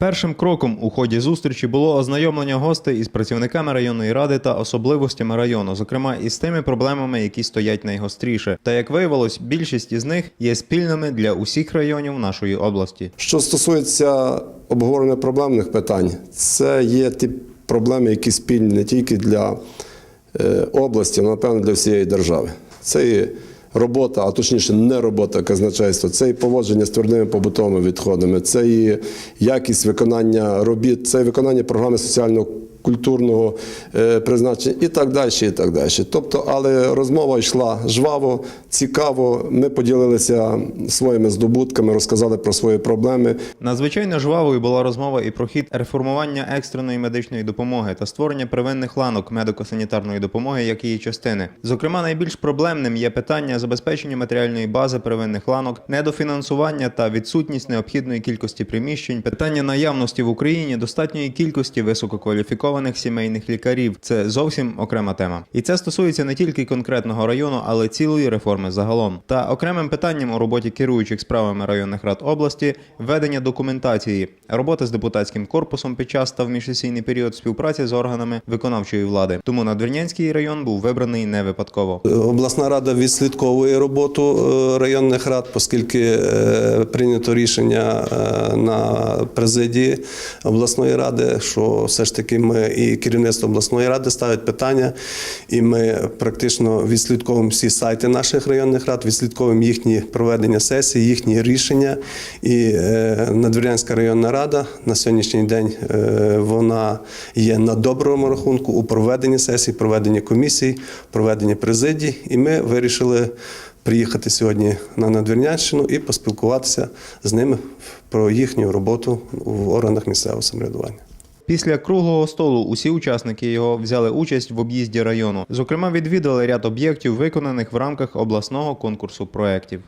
Першим кроком у ході зустрічі було ознайомлення гостей із працівниками районної ради та особливостями району, зокрема із тими проблемами, які стоять найгостріше. Та як виявилось, більшість із них є спільними для усіх районів нашої області. Що стосується обговорення проблемних питань, це є ті проблеми, які спільні не тільки для е, області, але напевно для всієї держави. Це і робота, а точніше, не робота казначейства, це і поводження з твердими побутовими відходами, це і якість виконання робіт, це і виконання програми соціального. Культурного е, призначення і так далі, і так далі. Тобто, але розмова йшла жваво, цікаво. Ми поділилися своїми здобутками, розказали про свої проблеми. Надзвичайно жвавою була розмова і про хід реформування екстреної медичної допомоги та створення первинних ланок медико-санітарної допомоги як її частини. Зокрема, найбільш проблемним є питання забезпечення матеріальної бази первинних ланок, недофінансування та відсутність необхідної кількості приміщень, питання наявності в Україні достатньої кількості висококваліфікованих сімейних лікарів. Це зовсім окрема тема. І це стосується не тільки конкретного району, але цілої реформи загалом. Та окремим питанням у роботі керуючих справами районних рад області ведення документації, робота з депутатським корпусом під час та в міжсесійний період співпраці з органами виконавчої влади. Тому Надвірнянський район був вибраний не випадково. Обласна рада відслідковує роботу е, районних рад, оскільки е, прийнято рішення е, на президії обласної ради, що все ж таки ми і керівництво обласної ради ставить питання, і ми практично відслідковуємо всі сайти наших районних рад, відслідковуємо їхні проведення сесій, їхні рішення. І е, Надвірянська районна рада на сьогоднішній день е, вона є на доброму рахунку у проведенні сесій, проведенні комісій, проведенні президій. І ми вирішили приїхати сьогодні на Надвірнянщину і поспілкуватися з ними про їхню роботу в органах місцевого самоврядування. Після круглого столу усі учасники його взяли участь в об'їзді району. Зокрема, відвідали ряд об'єктів, виконаних в рамках обласного конкурсу проєктів.